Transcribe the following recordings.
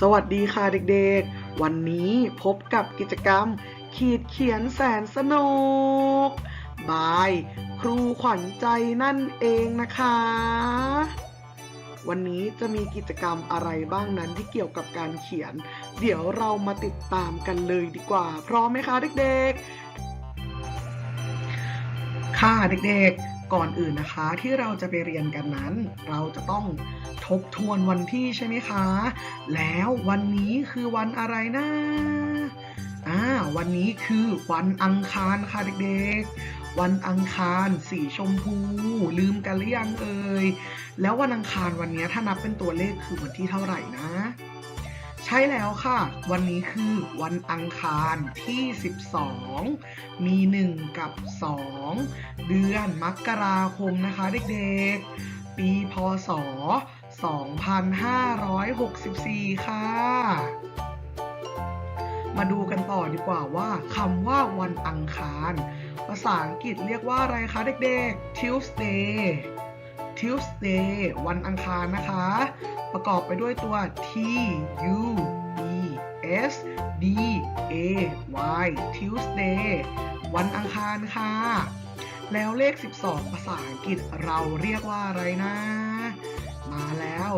สวัสดีค่ะเด็กๆ วันนี้พบกับกิจกรรม ขีดเขียนแสนสนุก บาย ครูขวัญใจนั่นเองนะคะ วันนี้จะมีกิจกรรมอะไรบ้างนั้นที่เกี่ยวกับการเขียน เดี๋ยวเรามาติดตามกันเลยดีกว่า พร้อมไหมคะเด็กๆ ค่ะเด็กๆ ก่อนอื่นนะคะที่เราจะไปเรียนกันนั้น เราจะต้องทบทวนวันที่ใช่ไหมคะ แล้ววันนี้คือวันอะไรนะอ่าวันนี้คือวันอังคารค่ะเด็กๆ วันอังคารสีชมพู ลืมกันหรือยังเอ่ยแล้ววันอังคารวันนี้ถ้านับเป็นตัวเลขคือวันที่เท่าไหร่นะ ใช่แล้วค่ะ วันนี้คือวันอังคารที่ 12 มี 1 กับ 2 เดือนมกราคมนะคะเด็กๆ ปีพศ 2564 ค่ะ มาดูกันต่อดีกว่าว่าคำว่าวันอังคาร ภาษาอังกฤษเรียกว่าอะไรคะเด็กๆ Tuesday Tuesday วันอังคารนะคะ ประกอบไปด้วยตัว T U E S D A Y Tuesday วันอังคารค่ะ แล้วเลข 12 ภาษาอังกฤษเราเรียกว่าอะไรนะ มาแล้ว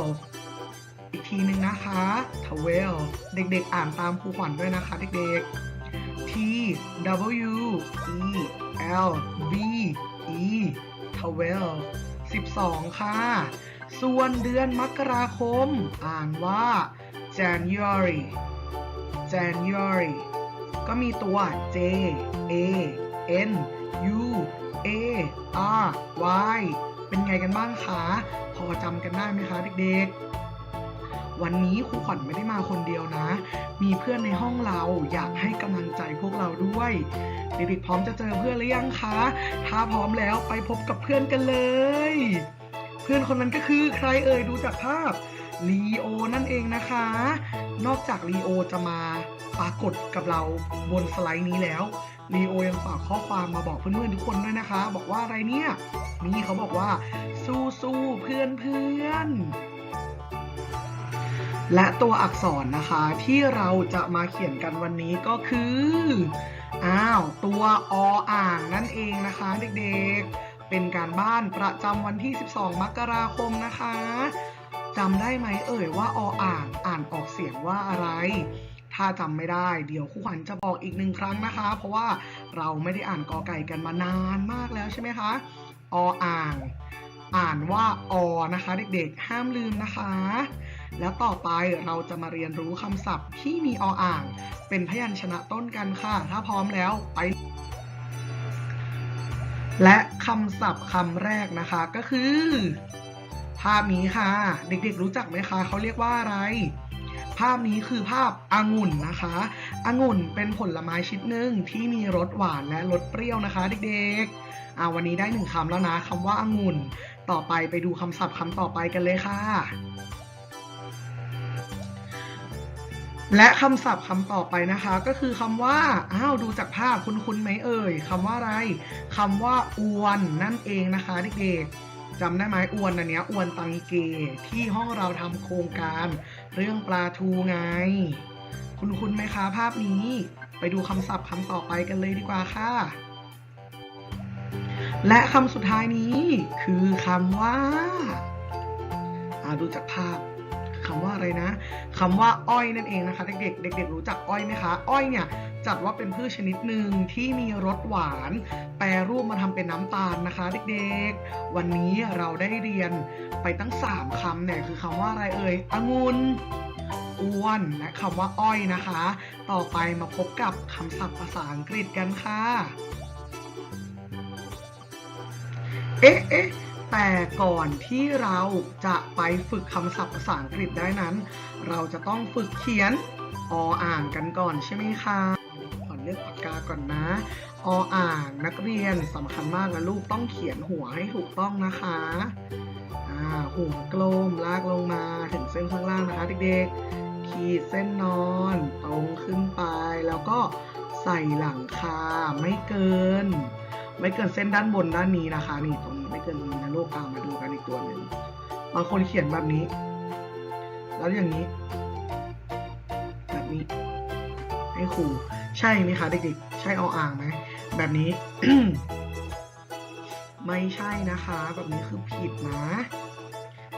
12อีกทีหนึ่งนะคะ12เด็กๆ อ่านตามครูขวัญด้วยนะคะเด็กๆ T W E L V E 12 12 ค่ะ ส่วนเดือนมกราคม อ่านว่า January January ก็มีตัว J A N U A R Y เป็นไงกันบ้างคะ พอจำกันได้ไหมคะเด็กๆ วันนี้ครูขวัญไม่ได้มาคนเดียวนะ มีเพื่อนในห้องเราอยากให้กำลังใจพวกเราด้วย เด็กๆพร้อมจะเจอเพื่อนหรือยังคะ ถ้าพร้อมแล้วไปพบกับเพื่อนกันเลย เพื่อนคนนั้นก็คือใครเอ่ยดูจากภาพลีโอนั่นเองนะคะ นอกจากลีโอจะมาปรากฏกับเราบนสไลด์นี้แล้วลีโอยังฝากข้อความมาบอกเพื่อนๆทุกคนด้วยนะคะ บอกว่าอะไรเนี่ย นี่เขาบอกว่า สู้สู้เพื่อนเพื่อนๆ และตัวอักษรนะคะที่เราจะมาเขียนกันวันนี้ก็คือ อ้าว ตัวออ่างนั่นเองนะคะเด็กๆ เป็นการบ้านประจำวันที่ 12 มกราคมนะคะจำได้ไหมเอ่ยว่าออ่างอ่านออกเสียงว่าอะไร ถ้าจำไม่ได้ เดี๋ยวครูขวัญจะบอกอีกหนึ่งครั้งนะคะ เพราะว่าเราไม่ได้อ่านกอไก่กันมานานมากแล้วใช่ไหมคะออ่าง อ่านว่าอนะคะ เด็กๆ ห้ามลืมนะคะ แล้วต่อไปเราจะมาเรียนรู้คำศัพท์ที่มีออ่าง เป็นพยัญชนะต้นกันค่ะ ถ้าพร้อมแล้วไป และคำศัพท์คำแรกนะคะก็คือ ภาพนี้ค่ะ เด็กๆรู้จักไหมคะเขาเรียกว่าอะไร ภาพนี้คือภาพองุ่นนะคะองุ่นเป็นผลไม้ชนิดหนึ่งที่มีรสหวานและรสเปรี้ยวนะคะ เด็กๆอ่าวันนี้ได้หนึ่งคำแล้วนะคำว่าองุ่น ต่อไปไปดูคำศัพท์คำต่อไปกันเลยค่ะ และคำศัพท์คำต่อไปนะคะ ก็คือคำว่าอ้าวดูจากภาพคุ้นคุ้นๆไหมเอ่ยคำว่าอะไรคำว่าอวนนั่นเองนะคะเด็กๆจำได้ไหมอวนอันเนี้ยอวนตังเก ที่ห้องเราทำโครงการเรื่องปลาทูไง คุณคุณไหมคะภาพนี้ ไปดูคำศัพท์คำต่อไปกันเลยดีกว่าค่ะ และคำสุดท้ายนี้คือคำว่าอ่าดูจากภาพ คำว่าอะไรนะคำว่าอ้อยนั่นเองนะคะเด็กๆเด็ก ๆ รู้จักอ้อยไหมคะ อ้อยเนี่ยจัดว่าเป็นพืชชนิดหนึ่งที่มีรสหวาน แปรรูปมาทำเป็นน้ำตาลนะคะ เด็กๆ วันนี้เราได้เรียนไปตั้ง 3คำเนี่ยคือคำว่าอะไรเอ่ยองุ่นอ้วนและคำว่าอ้อยนะคะ ต่อไปมาพบกับคำศัพท์ภาษาอังกฤษกันค่ะ เอ๊ะเอ๊ะ แต่ก่อนที่เราจะไปฝึกคำศัพท์ภาษาอังกฤษได้นั้น เราจะต้องฝึกเขียนออ่างกันก่อนใช่ไหมคะขอเลือกปากกาก่อนนะออ่างนักเรียนสำคัญมากนะลูกต้องเขียนหัวให้ถูกต้องนะคะหัวกลมลากลงมาถึงเส้นข้างล่างนะคะเด็กๆ ขีดเส้นนอนตรงขึ้นไป แล้วก็ใส่หลังคาไม่เกิน ไม่เกินเส้นด้านบนด้านนี้นะคะ นี่ตรงนี้ไม่เกินตรงนี้นะลูกเอามาดูกันอีกตัวหนึ่งบางคนเขียนแบบนี้ แล้วอย่างนี้ แบบนี้ ให้ครูใช่ไหมคะเด็กๆใช่เอาอ่างไหมแบบนี้ ไม่ใช่นะคะ แบบนี้คือผิดนะ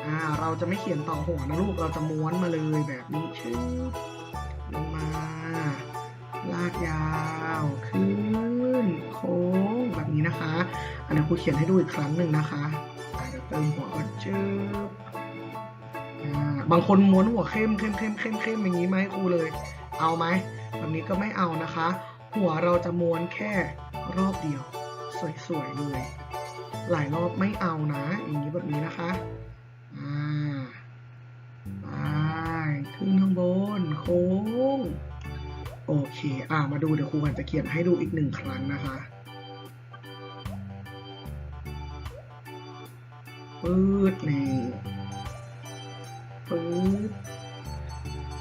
อ่าเราจะไม่เขียนต่อหัวนะลูกเราจะม้วนมาเลยแบบนี้ชื่อลงมา ลากยาว ขึ้นโค้ง นี้นะคะ อันนี้ครูเขียนให้ดูอีกครั้งหนึ่งนะคะอ่เดี๋ยวเติมหัวก่อนจืบาบางคนม้วนหัวเข้มเข้มเข้มเข้มเข้มอย่างนี้ไหมครูเลย เอาไหมแบบนี้ก็ไม่เอานะคะ หัวเราจะม้วนแค่รอบเดียว สวยๆเลยหลายรอบไม่เอานะ อย่างนี้แบบนี้นะคะอ่าไปขึ้นข้างบนโค้งโอเค อ่ามาดูเดี๋ยวครูกันจะเขียนให้ดูอีกหนึ่งครั้งนะคะ ปื๊ดนี่ปื๊ด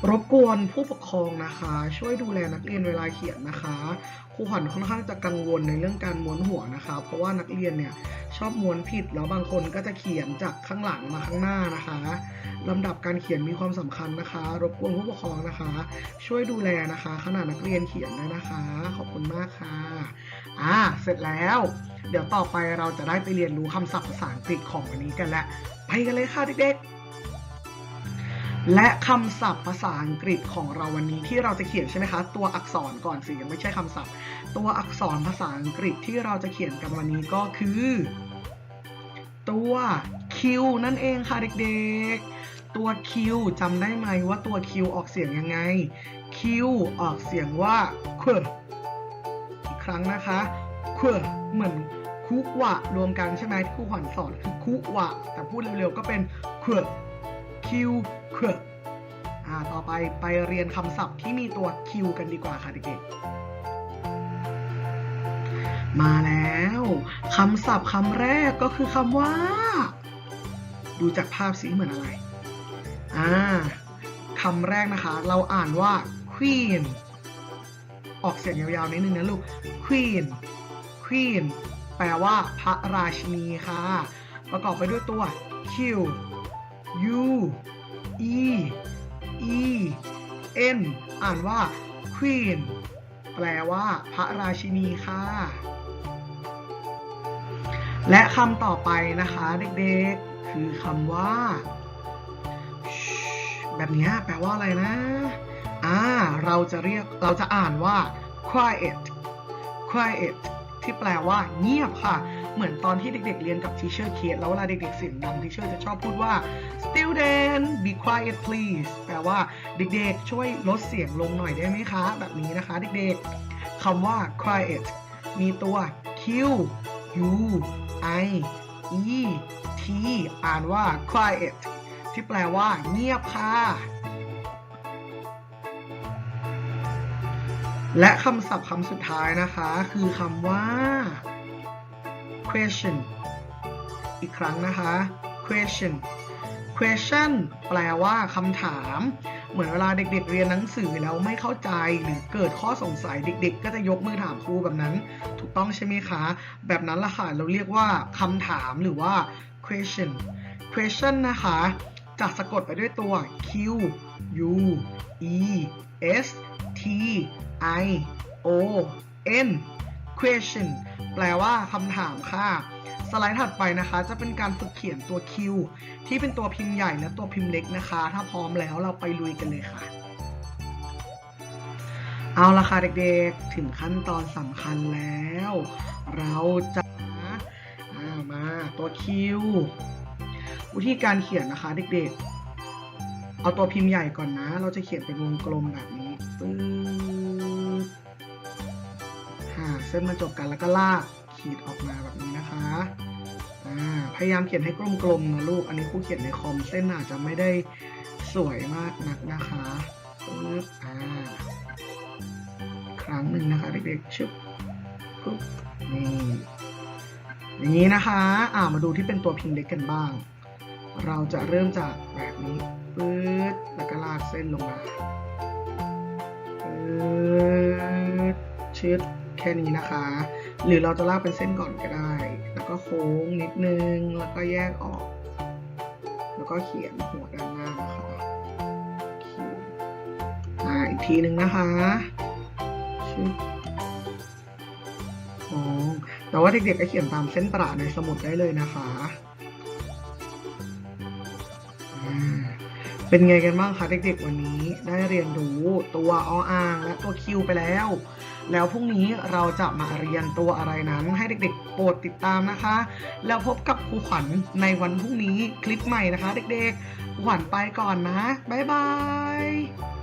รบกวนผู้ปกครองนะคะ ช่วยดูแลนักเรียนเวลาเขียนนะคะครูขวัญค่อนข้างจะกังวลในเรื่องการม้วนหัวนะคะ เพราะว่านักเรียนเนี่ย อบม้วนผิดแล้วบางคนก็จะเขียนจากข้างหลังมาข้างหน้านะคะลำดับการเขียนมีความสำคัญนะคะ รบกวนผู้ปกครองนะคะ ช่วยดูแลนะคะขณะนักเรียนเขียนด้วยนะคะ ขอบคุณมากค่ะอ่าเสร็จแล้ว เดี๋ยวต่อไปเราจะได้ไปเรียนรู้คำศัพท์ภาษาอังกฤษของวันนี้กันแล้วไปกันเลยค่ะเด็กๆ และคำศัพท์ภาษาอังกฤษของเราวันนี้ที่เราจะเขียนใช่ไหมคะ ตัวอักษรก่อนสิยังไม่ใช่คำศัพท์ ตัวอักษรภาษาอังกฤษที่เราจะเขียนกันวันนี้ก็คือ ตัว Q นั่นเองค่ะเด็กๆ ตัว Q จำได้ไหมว่าตัว Q ออกเสียงยังไง Q ออกเสียงว่า q อีกครั้งนะคะ q เหมือนคุวะรวมกันใช่ไหมที่ครูขวัญสอนคือคุวะแต่พูดเร็วๆก็เป็น q Q q อ่าต่อไปไปเรียนคำศัพท์ที่มีตัว Q กันดีกว่าค่ะเด็กๆ มาแล้วคำศัพท์คำแรกก็คือคำว่า ดูจากภาพสีเหมือนอะไรอ่าคำแรกนะคะ เราอ่านว่า queen ออกเสียงยาวๆนิดนึงนะลูก queen queen แปลว่าพระราชินีค่ะ ประกอบไปด้วยตัว Q U E E N อ่านว่า Queen แปลว่าพระราชินีค่ะ และคำต่อไปนะคะเด็กๆ คือคำว่า แบบนี้แปลว่าอะไรนะ อ่า เราจะเรียก เราจะอ่านว่า quiet quiet ที่แปลว่า เงียบค่ะ เหมือนตอนที่เด็ก ๆ เรียนกับทีเชอร์เคสแล้วเวลาเด็กๆเสียงดังทีเชอร์จะชอบพูดว่า student be quiet please แปลว่าเด็กๆ ช่วยลดเสียงลงหน่อยได้ไหมคะ แบบนี้นะคะเด็กๆคำว่า quiet มีตัว q u i e t อ่านว่า quiet ที่แปลว่า เงียบค่ะและคำศัพท์คำสุดท้ายนะคะ คือคำว่า question อีกครั้งนะคะ question question แปลว่าคำถาม เหมือนเวลาเด็ก ๆ เรียนหนังสือแล้วไม่เข้าใจหรือเกิดข้อสงสัยเด็ก ๆ ก็จะยกมือถามครูแบบนั้น ถูกต้องใช่ไหมคะ แบบนั้นล่ะค่ะเราเรียกว่าคำถามหรือว่า question question นะคะจะสะกดไปด้วยตัว q u e s t i o n question แปลว่าคำถามค่ะ สไลด์ถัดไปนะคะ จะเป็นการฝึกเขียนตัว Q ที่เป็นตัวพิมพ์ใหญ่และตัวพิมพ์เล็กนะคะ ถ้าพร้อมแล้วเราไปลุยกันเลยค่ะ เอาละค่ะเด็กๆ ถึงขั้นตอนสำคัญแล้ว เราจะอ่ามาตัว Q วิธีการเขียนนะคะเด็กๆ เอาตัวพิมพ์ใหญ่ก่อนนะ เราจะเขียนเป็นวงกลมแบบนี้ปึ๊บหาเส้นมาจบกันแล้วก็ลากขีดออกมาแบบนี้นะคะ พยายามเขียนให้กลมๆนะลูก อันนี้ครูเขียนในคอมเส้นอาจจะไม่ได้สวยมากนักนะคะปึ๊บอ่าครั้งหนึ่งนะคะ เด็กๆชึบปึ๊บนี่อย่างนี้นะคะ อ่ามาดูที่เป็นตัวพิมพ์เล็กกันบ้าง เราจะเริ่มจากแบบนี้ปื๊ดแล้วก็ลากเส้นลงมาปื๊ดชืดแค่นี้นะคะ หรือเราจะลากเป็นเส้นก่อนก็ได้ ก็โค้งนิดนึง แล้วก็แยกออก แล้วก็เขียนหัวด้านหน้าค่ะอ่าอีกทีหนึ่งนะคะแต่ว่าเด็กๆก็เขียนตามเส้นประในสมุดได้เลยนะคะ เป็นไงกันบ้างคะเด็กๆวันนี้ได้เรียนรู้ตัวออ่างและตัวคิวไปแล้ว แล้วพรุ่งนี้เราจะมาเรียนตัวอะไรนั้นให้เด็กๆโปรดติดตามนะคะ แล้วพบกับครูขวัญในวันพรุ่งนี้คลิปใหม่นะคะ เด็กๆขวัญไปก่อนนะบ๊ายบาย